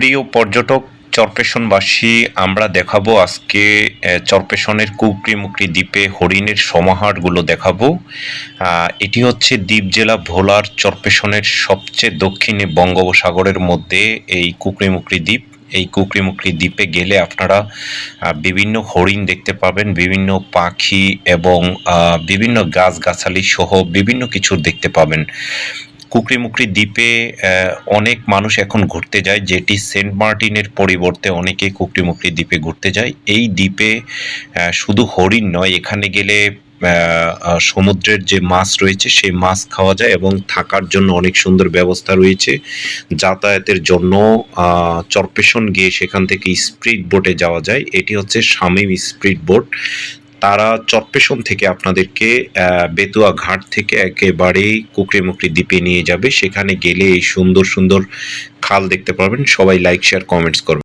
প্রিয় পর্যটক, চরপেশনবাসী, আমরা দেখাবো আজকে চরপেশনের কুকরি মুকরি দ্বীপে হরিণের সমাহারগুলো দেখাবো। এটি হচ্ছে দ্বীপ জেলা ভোলার চরপেশনের সবচেয়ে দক্ষিণে বঙ্গোপসাগরের মধ্যে এই কুকরি মুকরি দ্বীপ। এই কুকরি মুকরি দ্বীপে গেলে আপনারা বিভিন্ন হরিণ দেখতে পাবেন, বিভিন্ন পাখি এবং বিভিন্ন গাছগাছালি সহ বিভিন্ন কিছু দেখতে পাবেন। কুকরিমুকরি দ্বীপে অনেক মানুষ এখন ঘুরতে যায়, যেটি সেন্ট মার্টিনের পরিবর্তে অনেকে কুকরিমুকরি দ্বীপে ঘুরতে যায়। এই দ্বীপে শুধু হরিণ নয়, এখানে গেলে সমুদ্রের যে মাছ রয়েছে, সেই মাছ খাওয়া যায় এবং থাকার জন্য অনেক সুন্দর ব্যবস্থা রয়েছে। যাতায়াতের জন্য চরপেশন গিয়ে সেখান থেকে স্পিড বোটে যাওয়া যায়। এটি হচ্ছে শামীম স্পিড বোট। তারা চরপেশন থেকে আপনাদেরকে বেতুয়া ঘাট থেকে একেবারেই কুকরিমুকরি দ্বীপে নিয়ে যাবে। সেখানে গেলে এই সুন্দর সুন্দর খাল দেখতে পাবেন সবাই লাইক শেয়ার কমেন্টস করবেন।